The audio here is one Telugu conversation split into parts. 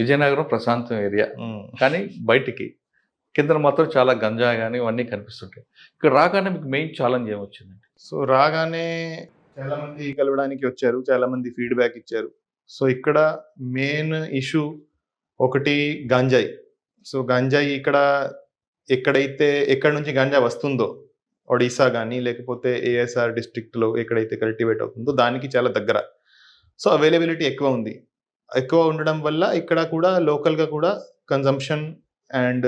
విజయనగరం ప్రశాంతం ఏరియా. కానీ బయటికి. కింద మాత్రం చాలా గంజా కానీ ఇవన్నీ కనిపిస్తుంటాయి. ఇక్కడ రాగానే మీకు మెయిన్ ఛాలెంజ్ ఏమొచ్చిందండి? సో రాగానే చాలా మంది కలవడానికి వచ్చారు చాలా మంది ఫీడ్బ్యాక్ ఇచ్చారు. సో ఇక్కడ మెయిన్ ఇష్యూ ఒకటి గాంజాయి. సో గాంజాయి ఇక్కడ ఎక్కడైతే ఎక్కడి నుంచి గాంజా వస్తుందో ఒడిశా కానీ లేకపోతే ఏఎస్ఆర్ డిస్ట్రిక్ట్లో ఎక్కడైతే కల్టివేట్ అవుతుందో దానికి చాలా దగ్గర. సో అవైలబిలిటీ ఎక్కువ ఉంది. ఎక్కువ ఉండడం వల్ల ఇక్కడ కూడా లోకల్గా కూడా కన్జంప్షన్ అండ్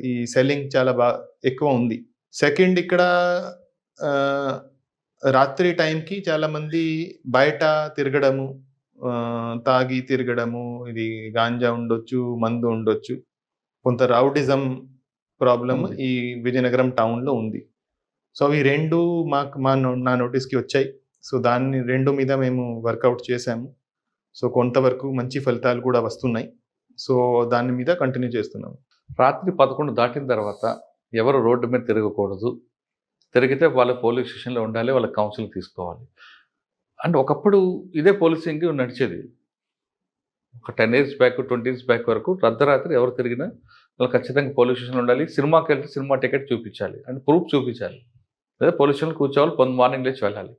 ఈ సెల్లింగ్ చాలా బాగా ఎక్కువ ఉంది. సెకండ్ ఇక్కడ రాత్రి టైంకి చాలా మంది బయట తిరగడము తాగి తిరగడము ఇది గాంజా ఉండొచ్చు మందు ఉండొచ్చు కొంత రౌడిజం ప్రాబ్లం. ఈ విజయనగరం టౌన్లో ఉంది. సో అవి రెండు మాకు మా నో- నోటీస్కి వచ్చాయి. సో దాన్ని రెండు మీద మేము వర్కౌట్ చేశాము సో కొంతవరకు మంచి ఫలితాలు కూడా వస్తున్నాయి. సో దాని మీద కంటిన్యూ చేస్తున్నాం. రాత్రి పదకొండు దాటిన తర్వాత ఎవరు రోడ్డు మీద తిరగకూడదు. తిరిగితే వాళ్ళ పోలీస్ స్టేషన్లో ఉండాలి వాళ్ళ కౌన్సిల్ తీసుకోవాలి. అంటే ఒకప్పుడు ఇదే పోలీసింగ్ నడిచేది. ఒక ten years back twenty years back వరకు అర్ధరాత్రి ఎవరు తిరిగినా వాళ్ళు ఖచ్చితంగా పోలీస్ స్టేషన్లో ఉండాలి. సినిమాకి వెళ్తే సినిమా టికెట్ చూపించాలి. అండ్ ప్రూఫ్ చూపించాలి. లేదా పోలీస్ స్టేషన్లో కూర్చోవాలి. పొంది మార్నింగ్ లేచి వెళ్ళాలి.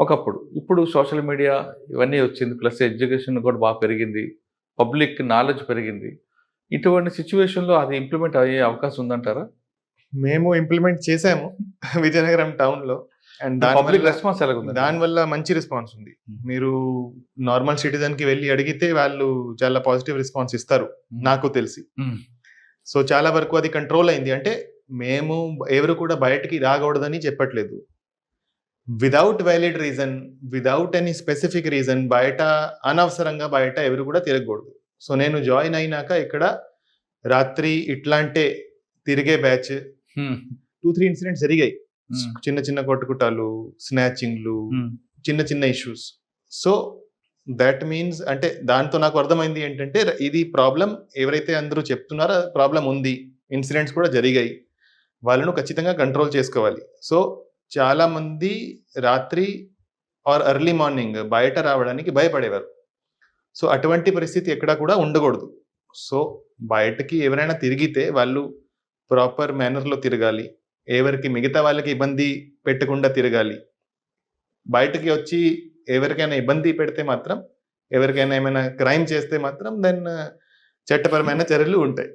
ఒకప్పుడు ఇప్పుడు సోషల్ మీడియా ఇవన్నీ వచ్చింది ప్లస్ ఎడ్యుకేషన్ కూడా బాగా పెరిగింది పబ్లిక్ నాలెడ్జ్ పెరిగింది. ఇటువంటి సిచ్యువేషన్లో అది ఇంప్లిమెంట్ అయ్యే అవకాశం ఉందంటారా? మేము ఇంప్లిమెంట్ చేసాము విజయనగరం టౌన్లో. అండ్ పబ్లిక్ రెస్పాన్స్ ఎలాగుంది దానివల్ల మంచి రెస్పాన్స్ ఉంది. మీరు నార్మల్ సిటిజన్కి వెళ్ళి అడిగితే వాళ్ళు చాలా పాజిటివ్ రెస్పాన్స్ ఇస్తారు నాకు తెలిసి. సో చాలా వరకు అది కంట్రోల్ అయింది. అంటే మేము ఎవరు కూడా బయటికి రాకూడదని చెప్పట్లేదు. Without valid reason without any specific reason బయట అనవసరంగా బయట ఎవరు కూడా తిరగకూడదు సో నేను జాయిన్ అయినాక ఇక్కడ రాత్రి ఇట్లాంటే తిరిగే బ్యాచ్. టూ త్రీ ఇన్సిడెంట్స్ జరిగాయి. చిన్న చిన్న కొట్టుకుటాలు స్నాచింగ్లు. చిన్న చిన్న ఇష్యూస్ సో దట్ మీన్స్ అంటే దాంతో నాకు అర్థమైంది ఏంటంటే ఇది ప్రాబ్లం ఎవరైతే అందరూ చెప్తున్నారో ప్రాబ్లం ఉంది ఇన్సిడెంట్స్ కూడా జరిగాయి వాళ్ళను ఖచ్చితంగా కంట్రోల్ చేసుకోవాలి సో చాలా మంది రాత్రి ఆర్ ఎర్లీ మార్నింగ్ బయట రావడానికి భయపడేవారు. సో అటువంటి పరిస్థితి ఎక్కడా కూడా ఉండకూడదు. సో బయటకి ఎవరైనా తిరిగితే వాళ్ళు ప్రాపర్ మేనర్లో తిరగాలి. ఎవరికి మిగతా వాళ్ళకి ఇబ్బంది పెట్టకుండా తిరగాలి. బయటకి వచ్చి ఎవరికైనా ఇబ్బంది పెడితే మాత్రం ఎవరికైనా ఏమైనా క్రైమ్ చేస్తే మాత్రం దెన్ చట్టపరమైన చర్యలు ఉంటాయి.